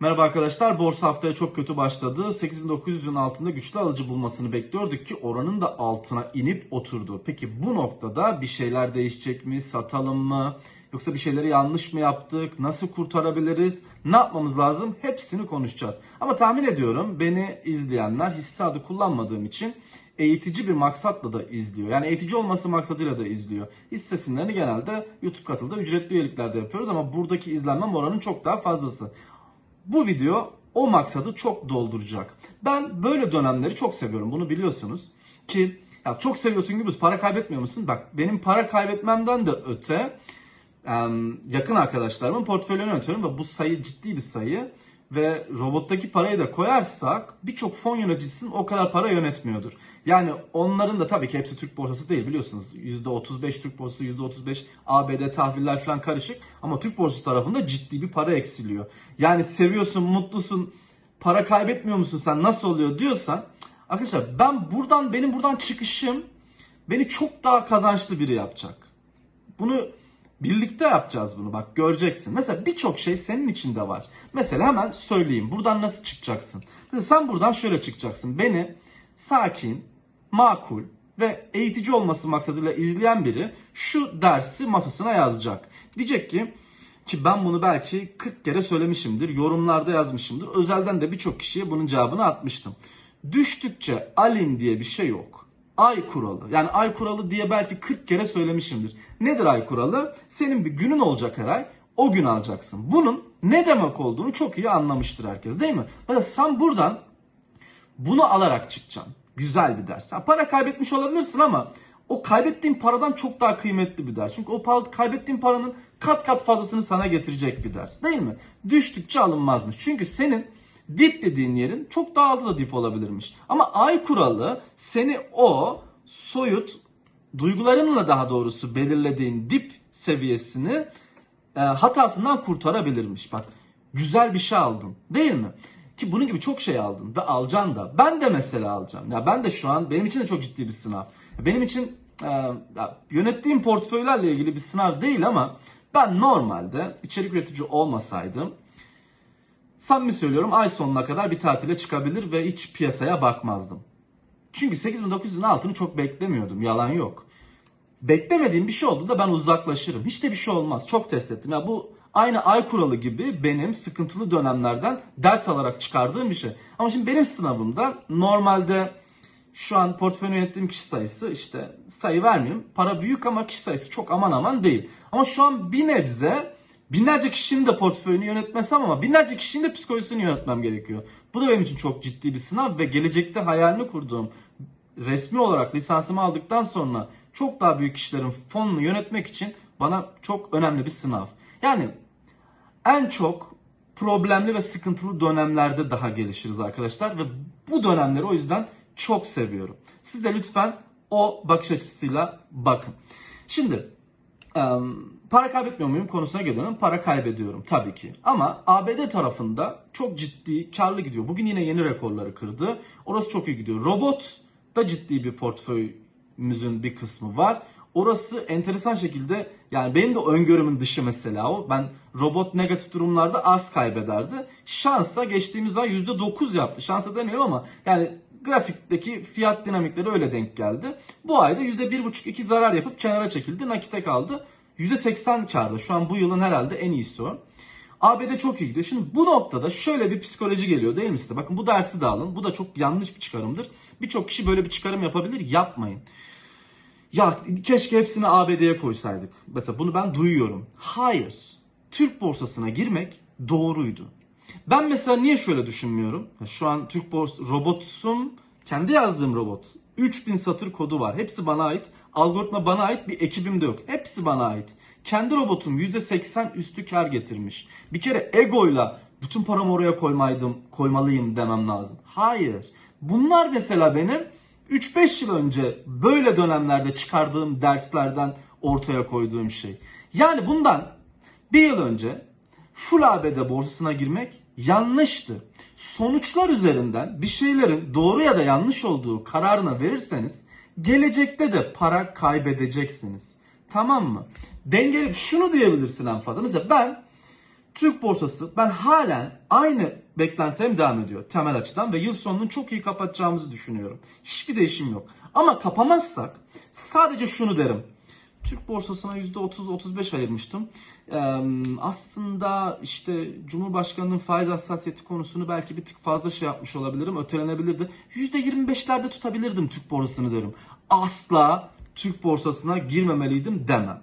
Merhaba arkadaşlar. Borsa haftaya çok kötü başladı. 8900'ün altında güçlü alıcı bulmasını bekliyorduk ki oranın da altına inip oturdu. Peki bu noktada bir şeyler değişecek mi? Satalım mı? Yoksa bir şeyleri yanlış mı yaptık? Nasıl kurtarabiliriz? Ne yapmamız lazım? Hepsini konuşacağız. Ama tahmin ediyorum beni izleyenler hisse adı kullanmadığım için eğitici bir maksatla da izliyor. Yani eğitici olması maksadıyla da izliyor. Hisse genelde YouTube katıldığı ücretli üyeliklerde yapıyoruz ama buradaki izlenmem oranın çok daha fazlası. Bu video o maksadı çok dolduracak. Ben böyle dönemleri çok seviyorum. Bunu biliyorsunuz. Ki ya çok seviyorsun gibi para kaybetmiyor musun? Bak benim para kaybetmemden de öte yakın arkadaşlarımın portföylerini yönetiyorum ve bu sayı ciddi bir sayı ve robottaki parayı da koyarsak birçok fon yöneticisinin o kadar para yönetmiyordur. Yani onların da tabii ki hepsi Türk borsası değil biliyorsunuz. %35 Türk borsası, %35 ABD tahviller falan karışık. Ama Türk borsası tarafında ciddi bir para eksiliyor. Yani seviyorsun, mutlusun, para kaybetmiyor musun sen nasıl oluyor diyorsan arkadaşlar ben buradan benim buradan çıkışım beni çok daha kazançlı biri yapacak. Bunu birlikte yapacağız bunu bak göreceksin. Mesela birçok şey senin içinde var. Mesela hemen söyleyeyim buradan nasıl çıkacaksın. Mesela sen buradan şöyle çıkacaksın. Beni sakin, makul ve eğitici olması maksadıyla izleyen biri şu dersi masasına yazacak. Diyecek ki ki ben bunu belki 40 kere söylemişimdir, yorumlarda yazmışımdır. Özelden de birçok kişiye bunun cevabını atmıştım. Düştükçe alim diye bir şey yok. Ay kuralı. Yani ay kuralı diye belki 40 kere söylemişimdir. Nedir ay kuralı? Senin bir günün olacak her ay. O gün alacaksın. Bunun ne demek olduğunu çok iyi anlamıştır herkes değil mi? Mesela sen buradan bunu alarak çıkacaksın. Güzel bir ders. Ha, para kaybetmiş olabilirsin ama o kaybettiğin paradan çok daha kıymetli bir ders. Çünkü o kaybettiğin paranın kat kat fazlasını sana getirecek bir ders. Değil mi? Düştükçe alınmazmış. Çünkü senin dip dediğin yerin çok daha altı da dip olabilirmiş. Ama ay kuralı seni o soyut duygularınla daha doğrusu belirlediğin dip seviyesini e, hatasından kurtarabilirmiş. Bak güzel bir şey aldın değil mi? Ki bunun gibi çok şey aldın ve alacaksın da. Ben de mesela alacağım. Ya ben de şu an benim için de çok ciddi bir sınav. Benim için e, yönettiğim portföylerle ilgili bir sınav değil ama ben normalde içerik üretici olmasaydım samimi söylüyorum ay sonuna kadar bir tatile çıkabilir ve hiç piyasaya bakmazdım. Çünkü 8900'ün altını çok beklemiyordum. Yalan yok. Beklemediğim bir şey olduğunda ben uzaklaşırım. Hiç de bir şey olmaz. Çok test ettim. Ya bu aynı ay kuralı gibi benim sıkıntılı dönemlerden ders alarak çıkardığım bir şey. Ama şimdi benim sınavımda normalde şu an portföy yönettiğim kişi sayısı işte sayı vermeyeyim. Para büyük ama kişi sayısı çok aman aman değil. Ama şu an bir nebze binlerce kişinin de portföyünü yönetmesem ama binlerce kişinin de psikolojisini yönetmem gerekiyor. Bu da benim için çok ciddi bir sınav ve gelecekte hayalini kurduğum resmi olarak lisansımı aldıktan sonra çok daha büyük kişilerin fonunu yönetmek için bana çok önemli bir sınav. Yani en çok problemli ve sıkıntılı dönemlerde daha gelişiriz arkadaşlar ve bu dönemleri o yüzden çok seviyorum. Siz de lütfen o bakış açısıyla bakın. Şimdi para kaybetmiyor muyum konusuna geliyorum. Para kaybediyorum tabii ki. Ama ABD tarafında çok ciddi karlı gidiyor. Bugün yine yeni rekorları kırdı. Orası çok iyi gidiyor. Robot da ciddi bir portföyümüzün bir kısmı var. Orası enteresan şekilde yani benim de öngörümün dışı mesela o. Ben robot negatif durumlarda az kaybederdi. Şansa geçtiğimiz ay %9 yaptı. Şansa demiyorum ama yani grafikteki fiyat dinamikleri öyle denk geldi. Bu ayda %1,5-2 zarar yapıp kenara çekildi. Nakite kaldı. %80 karda. Şu an bu yılın herhalde en iyisi o. ABD çok iyi gidiyor. Şimdi bu noktada şöyle bir psikoloji geliyor değil mi size? Bakın bu dersi de alın. Bu da çok yanlış bir çıkarımdır. Birçok kişi böyle bir çıkarım yapabilir. Yapmayın. Ya keşke hepsini ABD'ye koysaydık. Mesela bunu ben duyuyorum. Hayır. Türk borsasına girmek doğruydu. Ben mesela niye şöyle düşünmüyorum? Şu an Türk borsası robotsum. Kendi yazdığım robot. 3000 satır kodu var. Hepsi bana ait. Algoritma bana ait. Bir ekibim de yok. Hepsi bana ait. Kendi robotum %80 üstü kar getirmiş. Bir kere egoyla bütün paramı oraya koymaydım, koymalıyım demem lazım. Hayır. Bunlar mesela benim 3-5 yıl önce böyle dönemlerde çıkardığım derslerden ortaya koyduğum şey. Yani bundan bir yıl önce full ABD borsasına girmek yanlıştı. Sonuçlar üzerinden bir şeylerin doğru ya da yanlış olduğu kararına verirseniz gelecekte de para kaybedeceksiniz. Tamam mı? Dengeli şunu diyebilirsin en fazla. Mesela ben Türk borsası ben halen aynı beklentilerim devam ediyor temel açıdan ve yıl sonunu çok iyi kapatacağımızı düşünüyorum. Hiçbir değişim yok. Ama kapamazsak sadece şunu derim. Türk borsasına %30-35 ayırmıştım. Ee, aslında işte Cumhurbaşkanı'nın faiz hassasiyeti konusunu belki bir tık fazla şey yapmış olabilirim. Ötelenebilirdi. %25'lerde tutabilirdim Türk borsasını derim. Asla Türk borsasına girmemeliydim demem.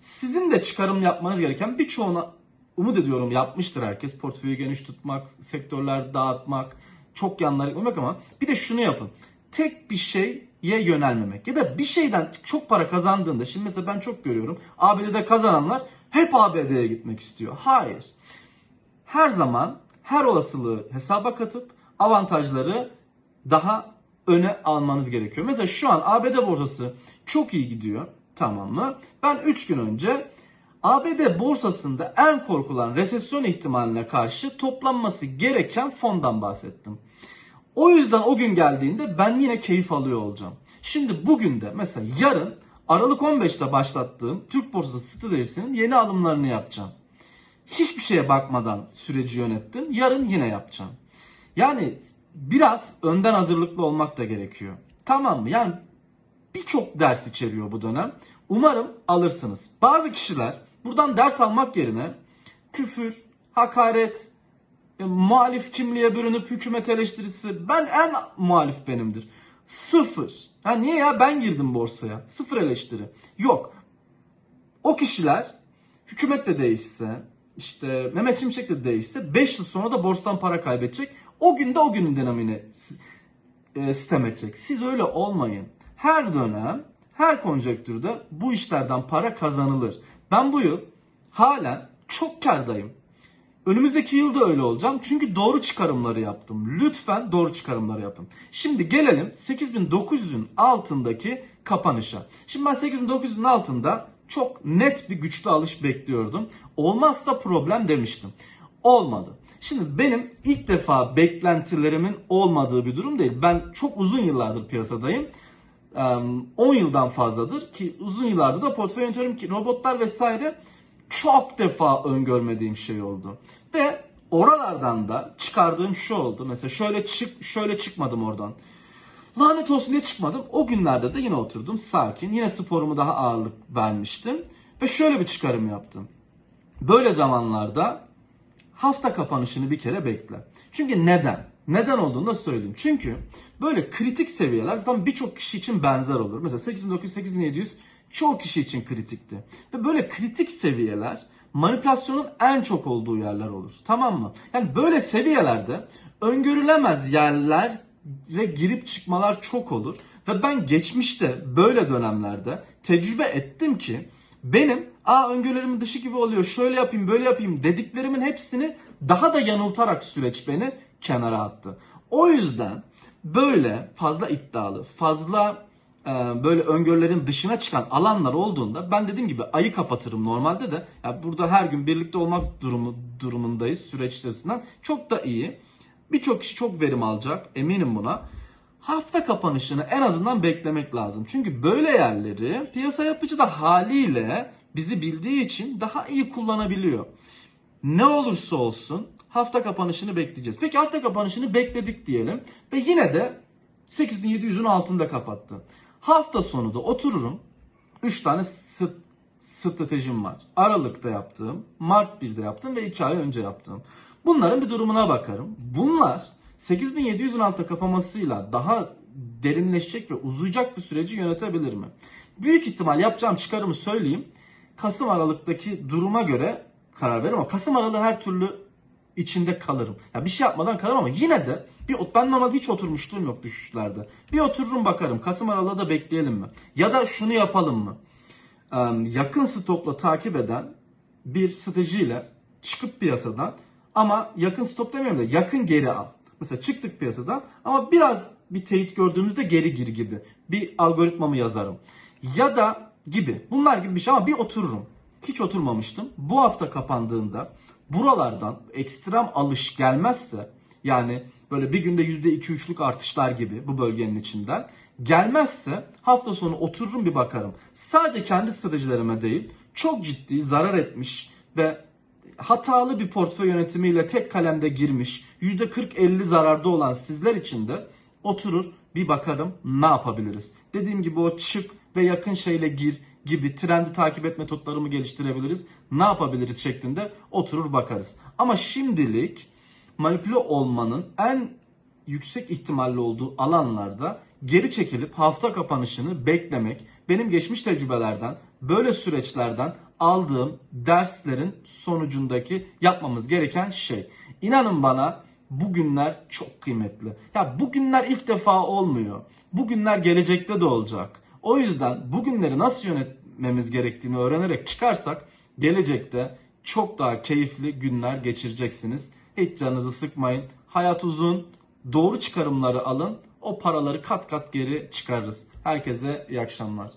Sizin de çıkarım yapmanız gereken birçoğuna umut ediyorum yapmıştır herkes. Portföyü geniş tutmak, sektörler dağıtmak, çok yanlara gitmemek ama bir de şunu yapın. Tek bir şeye yönelmemek ya da bir şeyden çok para kazandığında şimdi mesela ben çok görüyorum ABD'de kazananlar hep ABD'ye gitmek istiyor. Hayır. Her zaman her olasılığı hesaba katıp avantajları daha öne almanız gerekiyor. Mesela şu an ABD borsası çok iyi gidiyor. Tamam mı? Ben 3 gün önce ABD borsasında en korkulan resesyon ihtimaline karşı toplanması gereken fondan bahsettim. O yüzden o gün geldiğinde ben yine keyif alıyor olacağım. Şimdi bugün de mesela yarın Aralık 15'te başlattığım Türk borsası stratejisinin yeni alımlarını yapacağım. Hiçbir şeye bakmadan süreci yönettim. Yarın yine yapacağım. Yani biraz önden hazırlıklı olmak da gerekiyor. Tamam mı? Yani birçok ders içeriyor bu dönem. Umarım alırsınız. Bazı kişiler buradan ders almak yerine küfür, hakaret, muhalif kimliğe bürünüp hükümet eleştirisi ben en muhalif benimdir. Sıfır. Ha niye ya ben girdim borsaya. Sıfır eleştiri. Yok. O kişiler hükümet de değişse işte Mehmet Şimşek de değişse 5 yıl sonra da borsadan para kaybedecek. O günde o günün dinamini e, sistem edecek. Siz öyle olmayın. Her dönem, her konjektürde bu işlerden para kazanılır. Ben bu yıl halen çok kardayım. Önümüzdeki yılda öyle olacağım. Çünkü doğru çıkarımları yaptım. Lütfen doğru çıkarımları yapın. Şimdi gelelim 8900'ün altındaki kapanışa. Şimdi ben 8900'ün altında çok net bir güçlü alış bekliyordum. Olmazsa problem demiştim. Olmadı. Şimdi benim ilk defa beklentilerimin olmadığı bir durum değil. Ben çok uzun yıllardır piyasadayım. 10 yıldan fazladır ki uzun yıllardır da portföy yönetiyorum ki robotlar vesaire çok defa öngörmediğim şey oldu. Ve oralardan da çıkardığım şu oldu. Mesela şöyle çık şöyle çıkmadım oradan. Lanet olsun diye çıkmadım. O günlerde de yine oturdum sakin. Yine sporumu daha ağırlık vermiştim. Ve şöyle bir çıkarım yaptım. Böyle zamanlarda hafta kapanışını bir kere bekle. Çünkü neden? Neden olduğunu da söyleyeyim. Çünkü böyle kritik seviyeler zaten birçok kişi için benzer olur. Mesela 8900-8700 çoğu kişi için kritikti. Ve böyle kritik seviyeler manipülasyonun en çok olduğu yerler olur. Tamam mı? Yani böyle seviyelerde öngörülemez yerlere girip çıkmalar çok olur. Ve ben geçmişte böyle dönemlerde tecrübe ettim ki benim aa öngörülerimin dışı gibi oluyor şöyle yapayım böyle yapayım dediklerimin hepsini daha da yanıltarak süreç beni kenara attı. O yüzden böyle fazla iddialı, fazla böyle öngörülerin dışına çıkan alanlar olduğunda ben dediğim gibi ayı kapatırım normalde de. Yani burada her gün birlikte olmak durumu durumundayız süreç içerisinden. Çok da iyi. Birçok kişi çok verim alacak eminim buna. Hafta kapanışını en azından beklemek lazım. Çünkü böyle yerleri piyasa yapıcı da haliyle bizi bildiği için daha iyi kullanabiliyor. Ne olursa olsun hafta kapanışını bekleyeceğiz. Peki hafta kapanışını bekledik diyelim ve yine de 8700'ün altında kapattı. Hafta sonu da otururum. 3 tane stratejim var. Aralık'ta yaptığım, Mart 1'de yaptığım ve 2 ay önce yaptığım. Bunların bir durumuna bakarım. Bunlar 8700'ün altında kapamasıyla daha derinleşecek ve uzayacak bir süreci yönetebilir mi? Büyük ihtimal yapacağım çıkarımı söyleyeyim. Kasım Aralık'taki duruma göre karar veririm ama Kasım Aralığı her türlü içinde kalırım. Ya bir şey yapmadan kalırım ama yine de bir ben normalde hiç oturmuşluğum yok düşüşlerde. Bir otururum bakarım. Kasım aralığı da bekleyelim mi? Ya da şunu yapalım mı? yakın stopla takip eden bir stratejiyle çıkıp piyasadan ama yakın stop demiyorum da yakın geri al. Mesela çıktık piyasadan ama biraz bir teyit gördüğümüzde geri gir gibi. Bir algoritmamı yazarım. Ya da gibi. Bunlar gibi bir şey ama bir otururum. Hiç oturmamıştım. Bu hafta kapandığında buralardan ekstrem alış gelmezse yani böyle bir günde %2-3'lük artışlar gibi bu bölgenin içinden gelmezse hafta sonu otururum bir bakarım. Sadece kendi stratejilerime değil çok ciddi zarar etmiş ve hatalı bir portföy yönetimiyle tek kalemde girmiş, %40-50 zararda olan sizler için de oturur bir bakarım ne yapabiliriz. Dediğim gibi o çık ve yakın şeyle gir gibi trendi takip etme metotlarımı geliştirebiliriz. Ne yapabiliriz şeklinde oturur bakarız. Ama şimdilik manipüle olmanın en yüksek ihtimalli olduğu alanlarda geri çekilip hafta kapanışını beklemek benim geçmiş tecrübelerden böyle süreçlerden aldığım derslerin sonucundaki yapmamız gereken şey. İnanın bana bugünler çok kıymetli. Ya bugünler ilk defa olmuyor. Bugünler gelecekte de olacak. O yüzden bugünleri nasıl yönetmemiz gerektiğini öğrenerek çıkarsak gelecekte çok daha keyifli günler geçireceksiniz. Hiç canınızı sıkmayın. Hayat uzun. Doğru çıkarımları alın. O paraları kat kat geri çıkarırız. Herkese iyi akşamlar.